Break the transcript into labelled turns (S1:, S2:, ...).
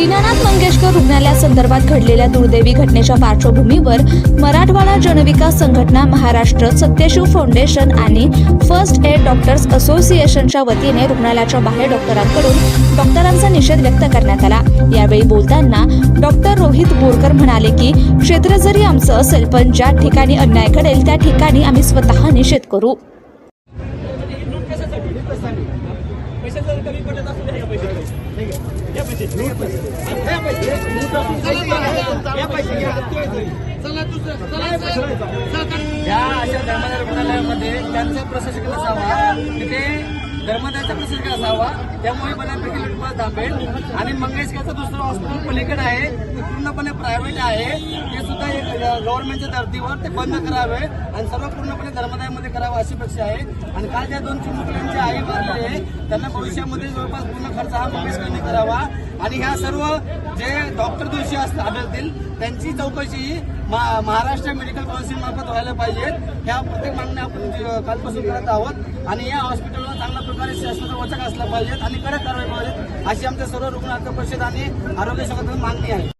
S1: दीनानाथ मंगेशकर रुग्णालयासंदर्भात घडलेल्या दुर्दैवी घटनेच्या पार्श्वभूमीवर मराठवाडा जनविकास संघटना महाराष्ट्र सत्यशिव फाउंडेशन आणि फर्स्ट एड डॉक्टर्स असोसिएशनच्या वतीने रुग्णालयाच्या बाहेर डॉक्टरांकडून डॉक्टरांचा निषेध व्यक्त करण्यात आला. यावेळी बोलताना डॉक्टर रोहित बोरकर म्हणाले की क्षेत्र जरी आमचं असेल पण ज्या ठिकाणी अन्याय घडेल त्या ठिकाणी आम्ही स्वतः निषेध करू.
S2: पैसे जर कमी पडत असू द्या या पैसे या पैसे या अशा धर्मादाय रुग्णालयामध्ये त्यांचा प्रशासक असावा तिथे धर्मदायचा प्रशासक असावा त्यामुळे बऱ्यापैकी लुटमार थांबेल. आणि मंगेशकरचं दुसरं हॉस्पिटल पलीकडे आहे ते पूर्णपणे प्रायव्हेट आहे. गव्हर्नमेंटच्या धर्तीवर ते बंद करावे आणि सर्व पूर्णपणे धर्मदायामध्ये करावं अशी अपेक्षा आहे. आणि काल ज्या दोन चिमुकल्यांचे आई मारले आहे त्यांना भविष्यामध्ये जवळपास पूर्ण खर्च हा मंगेशकरने करावा. आणि ह्या सर्व जे डॉक्टर दोषी आढळतील त्यांची चौकशी मा- महाराष्ट्र मेडिकल काउन्सिल मार्फत व्हायला पाहिजे. ह्या प्रत्येक मागण्या आपण कालपासून करत आहोत. आणि या हॉस्पिटलला चांगल्या प्रकारे शासनाचा वचक असला पाहिजेत आणि कडक कारवाई पाहिजे अशी आमच्या सर्व रुग्ण हक्क परिषद आणि आरोग्य शाखेतून मागणी आहे.